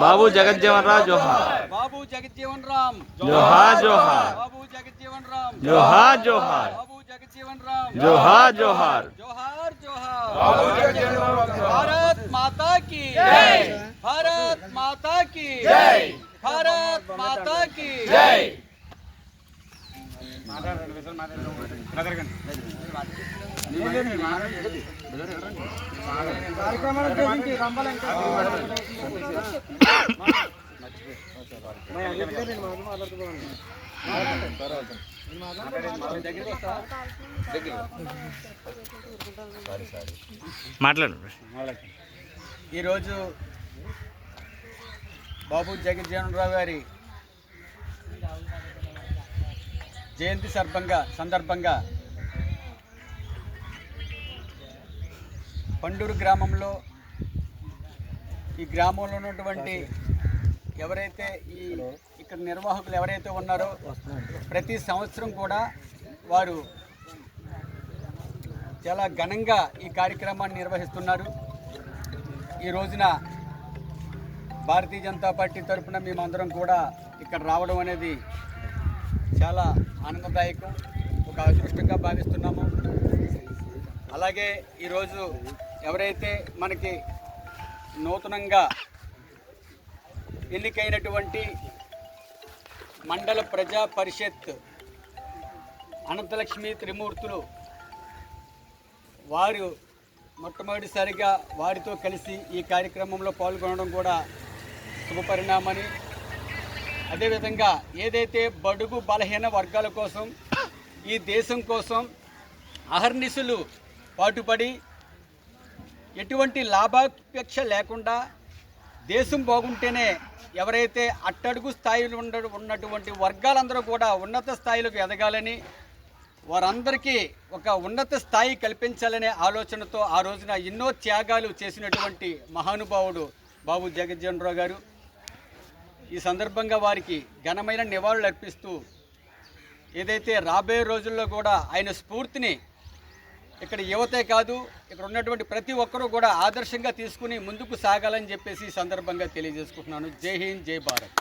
बाबू जगत जीवन राम जोहार। बाबू जगत जीवन राम। जोहार जोहार। बाबू जगत जीवन राम। जोहार जोहार। बाबू जगत जीवन राम। जोहार जोहार। जोहार जोहार। भारत माता की। जय। भारत माता की। जय। भारत माता की। जय। మాట్లాడు. ఈరోజు బాబు జగజ్జీవన్ రావు గారి జయంతి సందర్భంగా సందర్భంగా పండూరు గ్రామంలో ఈ గ్రామంలో ఉన్నటువంటి ఎవరైతే ఈ ఇక్కడ నిర్వాహకులు ఎవరైతే ఉన్నారో ప్రతి సంవత్సరం కూడా వారు చాలా ఘనంగా ఈ కార్యక్రమాన్ని నిర్వహిస్తున్నారు. ఈ రోజున భారతీయ జనతా పార్టీ తరఫున మేమందరం కూడా ఇక్కడ రావడం అనేది చాలా ఆనందదాయకం ఒక అదృష్టంగా భావిస్తున్నాము. అలాగే ఈరోజు ఎవరైతే మనకి నూతనంగా ఎన్నికైనటువంటి మండల ప్రజా పరిషత్ అనంతలక్ష్మి త్రిమూర్తులు వారు మొట్టమొదటిసారిగా వారితో కలిసి ఈ కార్యక్రమంలో పాల్గొనడం కూడా శుభపరిణామని. అదేవిధంగా ఏదైతే బడుగు బలహీన వర్గాల కోసం ఈ దేశం కోసం అహర్నిశలు పాటుపడి ఎటువంటి లాభాపేక్ష లేకుండా దేశం బాగుంటేనే ఎవరైతే అట్టడుగు స్థాయిలో ఉండ ఉన్నటువంటి వర్గాలందరూ కూడా ఉన్నత స్థాయిలకు ఎదగాలని వారందరికీ ఒక ఉన్నత స్థాయి కల్పించాలనే ఆలోచనతో ఆ రోజున ఎన్నో త్యాగాలు చేసినటువంటి మహానుభావుడు బాబు జగజ్జనరావు రావు గారు. ఈ సందర్భంగా వారికి ఘనమైన నివాళులు అర్పిస్తూ ఏదైతే రాబోయే రోజుల్లో కూడా ఆయన స్ఫూర్తిని ఇక్కడ యువతే కాదు ఇక్కడ ఉన్నటువంటి ప్రతి ఒక్కరూ కూడా ఆదర్శంగా తీసుకుని ముందుకు సాగాలని చెప్పేసి సందర్భంగా తెలియజేసుకుంటున్నాను. జై హింద్ జై భారత్.